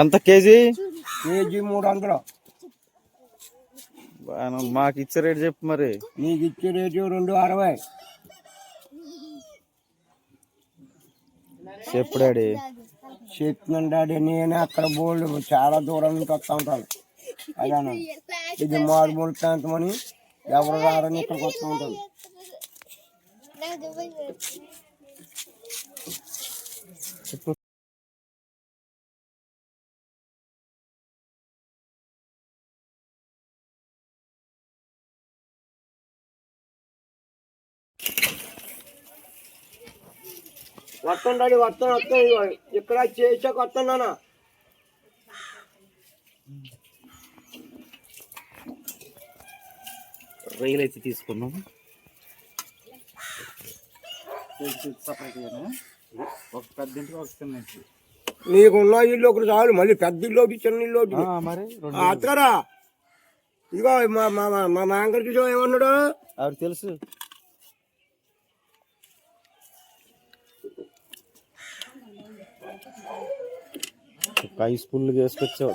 ఎంత KG? KG మూడు వందలు. మాకు ఇచ్చే రేట్ చెప్పు మరి. నీకు ఇచ్చే రేటు రెండు అరవై. చెప్పు డాడీ. చెప్తున్నాను డాడీ నేను అక్కడ బోల్డ్ చాలా దూరం నుంచి వస్తూ ఉంటాను. అదే ఇది మారుమూల ప్రాంతం అని ఎవరు రారని ఇక్కడికి వస్తూ ఉంటాను చెప్పు. వస్తాను డాడీ వస్తాను వస్తాను ఇక్కడ చేసాక వస్తున్నానా రొయ్యలు అయితే తీసుకున్నాం. ఒక పెద్ద ఇంటికి ఒక చిన్న ఇంటికి నీకున్న ఇల్లు ఒకటి చాలు మళ్ళీ పెద్ద ఇల్లు ఒకటి చిన్న ఇల్లు ఒకటి. మరి రెండు అత్తరా ఇదిగో మా మా మా- మా మాంగర్ చూసావు ఏమన్నాడు? ఆవిడ తెలుసు. ఒక ఐదు స్పూన్లు వేసుకొచ్చావు.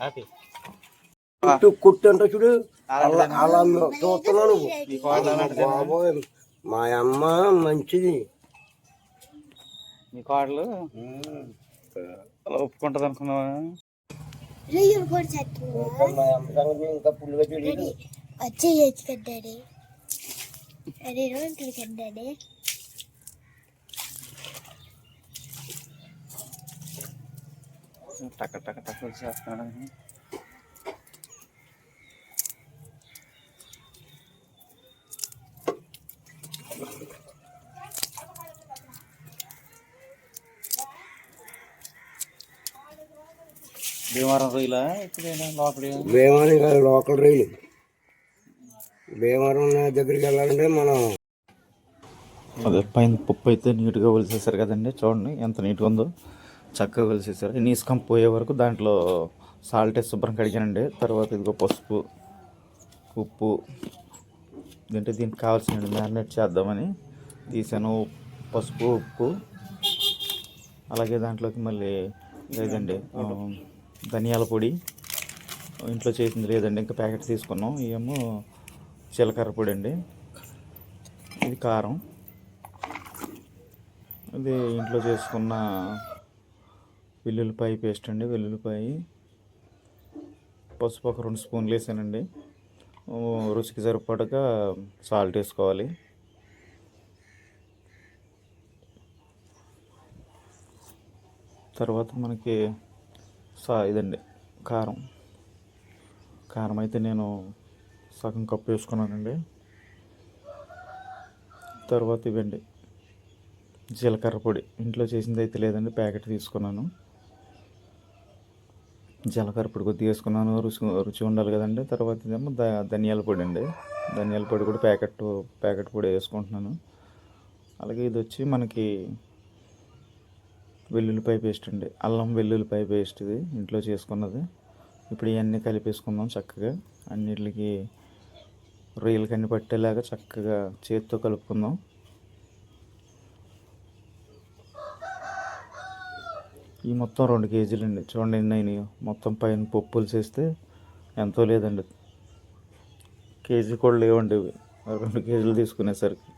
హ్యాపీ కుట్టు కుట్టు అంటే చూడు అలా చూస్తున్నావు బాబోయ్ మా అమ్మ మంచిది. మీ కోడలు? అలా ఒప్పుకుంటది అనుకున్నావా? ఇంకా పుల్లుగా తెలియదు వచ్చి అరే రోజులు టక టక భీమవరం రొయ్యలా భీమవరం కాదు లోకల్ రైలు. భీమవరం దగ్గరికి వెళ్ళాలంటే మనం అదే పైన పప్పు అయితే నీట్గా ఒలిసేసారు కదండి చూడండి ఎంత నీట్గా ఉందో. చక్కగా ఒలిసేసారు. ఈ నీసుకం పోయే వరకు దాంట్లో సాల్ట్ వేసి శుభ్రం కడిగానండి. తర్వాత ఇదిగో పసుపు ఉప్పు ఏంటంటే దీనికి కావాల్సిన మ్యారినేట్ చేద్దామని తీసాను. పసుపు ఉప్పు అలాగే దాంట్లోకి మళ్ళీ లేదండి ధనియాల పొడి. ఇంట్లో చేసింది లేదండి ఇంకా ప్యాకెట్ తీసుకున్నాం. ఇవేమో జీలకర్ర పొడి అండి. ఇది కారం. ఇది ఇంట్లో చేసుకున్న వెల్లుల్లిపాయ పేస్ట్ అండి వెల్లుల్లిపాయ. పసుపు ఒక రెండు స్పూన్లు వేసానండి. రుచికి సరిపడగా సాల్ట్ వేసుకోవాలి. తర్వాత మనకి సా ఇదండి. కారం. కారం అయితే నేను సగం కప్పు వేసుకున్నానండి. తర్వాత ఇవ్వండి. జీలకర్ర పొడి. ఇంట్లో చేసింది అయితే లేదండి ప్యాకెట్ తీసుకున్నాను. జీలకర్ర పొడి కొద్దిగా వేసుకున్నాను రుచి రుచి ఉండాలి కదండి. తర్వాత ఇదేమో ద ధనియాల పొడి అండి. ధనియాల పొడి కూడా ప్యాకెట్ ప్యాకెట్ పొడి వేసుకుంటున్నాను. అలాగే ఇది వచ్చి మనకి వెల్లుల్లిపాయ పేస్ట్ అండి. అల్లం వెల్లుల్లిపాయ పేస్ట్ ఇది ఇంట్లో చేసుకున్నది. ఇప్పుడు ఇవన్నీ కలిపేసుకుందాం చక్కగా. అన్నిటికి రొయ్యలకి అన్ని పట్టేలాగా చక్కగా చేతితో కలుపుకుందాం. ఈ మొత్తం రెండు కేజీలు అండి చూడండి ఎన్ని అయినాయో. మొత్తం పైన పప్పులు చేస్తే ఎంతో లేదండి. కేజీ కూడా లేవండి ఇవి. రెండు కేజీలు తీసుకునేసరికి.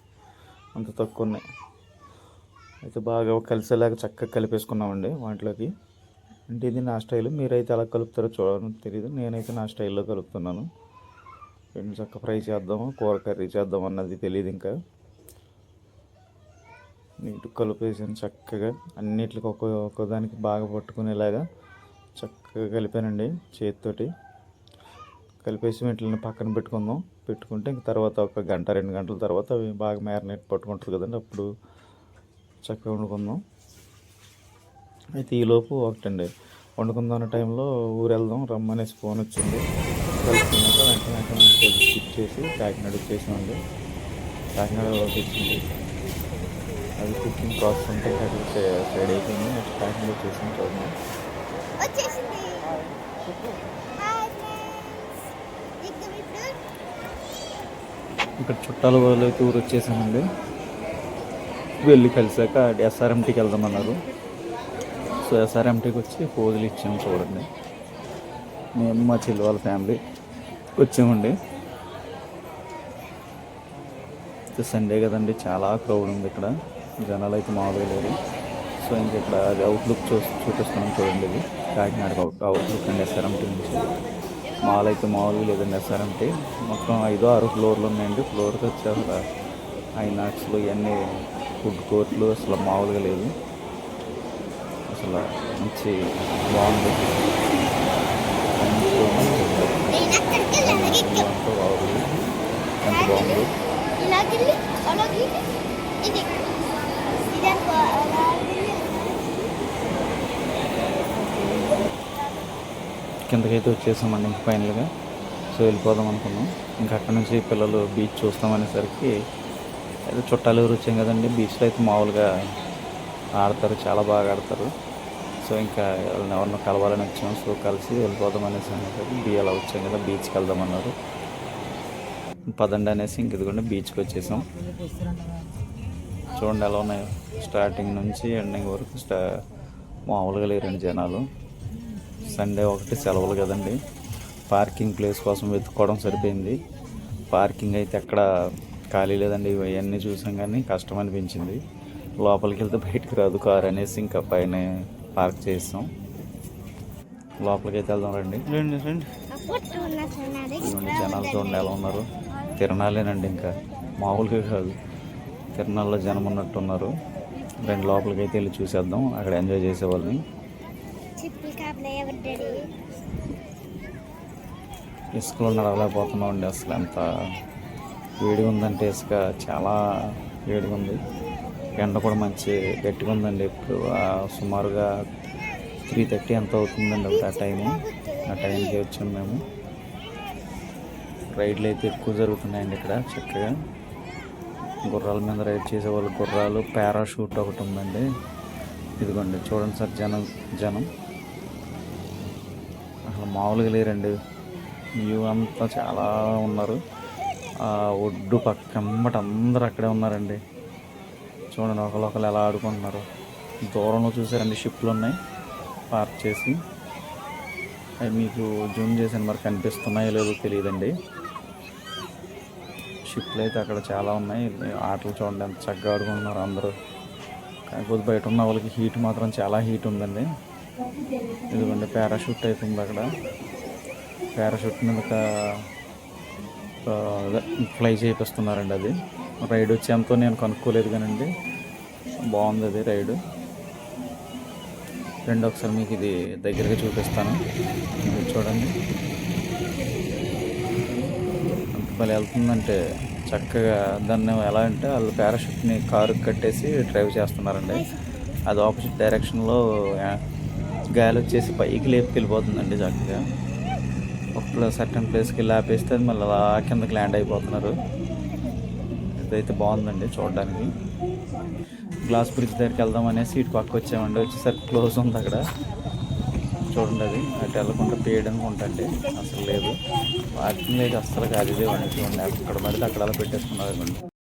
అంత తక్కువ ఉన్నాయి. అయితే బాగా కలిసేలాగా చక్కగా కలిపేసుకున్నామండి వాటిలోకి. అంటే ఇది నా స్టైల్. మీరైతే ఎలా కలుపుతారో చూడడం తెలియదు నేనైతే నా స్టైల్లో కలుపుతున్నాను. రెండు చక్క ఫ్రై చేద్దాము? కూర కర్రీ చేద్దాం అన్నది తెలియదు ఇంకా. నీట్ కలిపేసాను చక్కగా. అన్నిటికి ఒక్కో ఒక్కదానికి బాగా పట్టుకునేలాగా చక్కగా కలిపానండి చేతితోటి. కలిపేసి వీటిని పక్కన పెట్టుకుందాం. పెట్టుకుంటే ఇంక తర్వాత ఒక గంట రెండు గంటల తర్వాత అవి బాగా మ్యారినేట్ పట్టుకుంటుంది కదండి. అప్పుడు చక్కగా వండుకుందాం. అయితే ఈలోపు ఒకటండి. వండుకుందాం అన్న టైంలో ఊరు వెళ్దాం రమ్మనేసి ఫోన్ వచ్చింది. కలుసుకున్నాక వెంటనే వెంటనే స్కిప్ చేసి కాకినాడ వచ్చేసామండి. కాకినాడ వచ్చింది. అది కుకింగ్ ప్రాసెస్ ఉంటే అక్కడ సైడ్ అయిపోయింది. నెక్స్ట్ కాకినాడ వచ్చేసింది చూద్దాం. ఇక్కడ చుట్టాలు ఇక్కడ చుట్టాల ఊరు వచ్చేసామండి. వెళ్ళి కలిసాక ఎస్ఆర్ఎంటీకి వెళ్దామన్నారు. సో ఎస్ఆర్ఎంటీకి వచ్చి పోజులు ఇచ్చాము చూడండి. మేము మా చెల్లి వాళ్ళ ఫ్యామిలీ వచ్చామండి. సండే కదండి చాలా క్రౌడ్ ఉంది ఇక్కడ. జనాలు అయితే మామూలుగా లేరు. సో ఇంక ఇక్కడ అది అవుట్లుక్ చూ చూపిస్తున్నాం చూడండి ఇది. కాకినాడ అవుట్లుక్ అండి ఎస్ఆర్ఎంటీ నుంచి. మాల్ అయితే మామూలుగా లేదండి ఎస్ఆర్ఎంటీ మొత్తం ఐదో ఆరు ఫ్లోర్లు ఉన్నాయండి. ఫ్లోర్కి వచ్చాక ఐనాక్స్లు ఇవన్నీ ఫుడ్ కోర్ట్లు అసలు మామూలుగా లేదు అసలు మంచి బాగుంది. ఎంత బాగుంది కిందకైతే వచ్చేసామండి ఇంక ఫైనల్గా. సో వెళ్ళిపోదాం అనుకున్నాం. ఇంకా అక్కడ నుంచి పిల్లలు బీచ్ చూస్తామనేసరికి అయితే చుట్టాలు ఎవరు వచ్చాం కదండి బీచ్లో అయితే మామూలుగా ఆడతారు చాలా బాగా ఆడతారు. సో ఇంకా వాళ్ళని ఎవరినో కలవాలని వచ్చాం సో కలిసి వెళ్ళిపోదాం అనేసి అన్నారు. బీ అలా వచ్చాం కదా బీచ్కి వెళ్దామన్నారు పదండి అనేసి ఇంక ఇదిగోండి బీచ్కి వచ్చేసాం. చూడండి ఎలా ఉన్నాయి. స్టార్టింగ్ నుంచి ఎండింగ్ వరకు స్టా మామూలుగా లేరండి జనాలు. సండే ఒకటి సెలవులు కదండి. పార్కింగ్ ప్లేస్ కోసం వెతుక్కోవడం సరిపోయింది. పార్కింగ్ అయితే ఎక్కడ ఖాళీ లేదండి ఇవన్నీ చూసాం కానీ కష్టం అనిపించింది. లోపలికి వెళ్తే బయటికి రాదు కార్ అనేసి ఇంకా పైన పార్క్ చేస్తాం లోపలికి అయితే వెళ్దాం రండి. ఇవన్నీ జనాలు చూడండి ఎలా ఉన్నారు. తిరణాలేనండి ఇంకా. మామూలుగా కాదు. తిరణాల్లో జనం ఉన్నట్టున్నారు. రెండు లోపలికి అయితే వెళ్ళి చూసేద్దాం. అక్కడ ఎంజాయ్ చేసేవాళ్ళని. ఇసుకలో నడవలేకపోతున్నాం అండి అసలు ఎంత వేడిగా ఉందంటే ఇసుక చాలా వేడిగా ఉంది ఎండ కూడా మంచి గట్టిగా ఉందండి ఇప్పుడు సుమారుగా త్రీ థర్టీ ఎంత అవుతుందండి అప్పుడు ఆ టైము. ఆ టైంకి వచ్చాము మేము. రైడ్లు అయితే ఎక్కువ జరుగుతున్నాయండి ఇక్కడ చక్కగా. గుర్రాల మీద రైడ్ చేసే వాళ్ళు గుర్రాలు పారాషూట్ ఒకటి ఉందండి. ఇదిగోండి చూడండి సార్ జనం జనం. అసలు మామూలుగా లేరండి. వ్యూ అంతా చాలా ఉన్నారు. ఆ ఒడ్డు పక్కమ్మట అందరు అక్కడే ఉన్నారండి. చూడండి ఒకరు ఎలా ఆడుకుంటున్నారు. దూరంలో చూసారండి షిప్లు ఉన్నాయి. పార్క్ చేసి. అవి మీకు జూమ్ చేసాను మరి కనిపిస్తున్నాయో లేదో తెలియదండి. షిప్లు అయితే అక్కడ చాలా ఉన్నాయి. ఆటలు చూడండి ఎంత చక్కగా ఆడుకుంటున్నారు అందరూ. కాకపోతే బయట ఉన్న వాళ్ళకి హీట్ మాత్రం చాలా హీట్ ఉందండి. ఇదిగోండి పారాషూట్ అయితే ఉంది అక్కడ. పారాషూట్ మీద ఫ్లై చేపిస్తున్నారండి అది. రైడ్ వచ్చేంతో నేను కనుక్కోలేదు కానండి. బాగుంది అది రైడ్. రెండు ఒకసారి మీకు ఇది దగ్గరగా చూపిస్తాను. ఇది చూడండి. అంత భలే వెళ్తుందంటే చక్కగా దాన్ని ఎలా అంటే వాళ్ళు పారాషూట్ని కారు కట్టేసి డ్రైవ్ చేస్తున్నారండి. అది ఆపోజిట్ డైరెక్షన్లో గాలి వచ్చేసి పైకి లేపుకెళ్ళిపోతుందండి చక్కగా. ఒక సర్టన్ ప్లేస్కి లేపేస్తే అది మళ్ళీ అలా కిందకి ల్యాండ్ అయిపోతున్నారు. ఇదైతే బాగుందండి చూడడానికి. గ్లాస్ బ్రిడ్జ్ దగ్గరికి వెళ్దాం అనేసి ఇటు పక్క వచ్చామండి. వచ్చేసరికి క్లోజ్ ఉంది అక్కడ. చూడండి అది. అటు వెళ్ళకుండా పేయడం ఉంటండి అసలు లేదు. పార్కింగ్ అయితే అస్సలు కాదు. ఇదే చూడండి. అక్కడ పడితే అక్కడ అలా పెట్టేసుకున్నారు.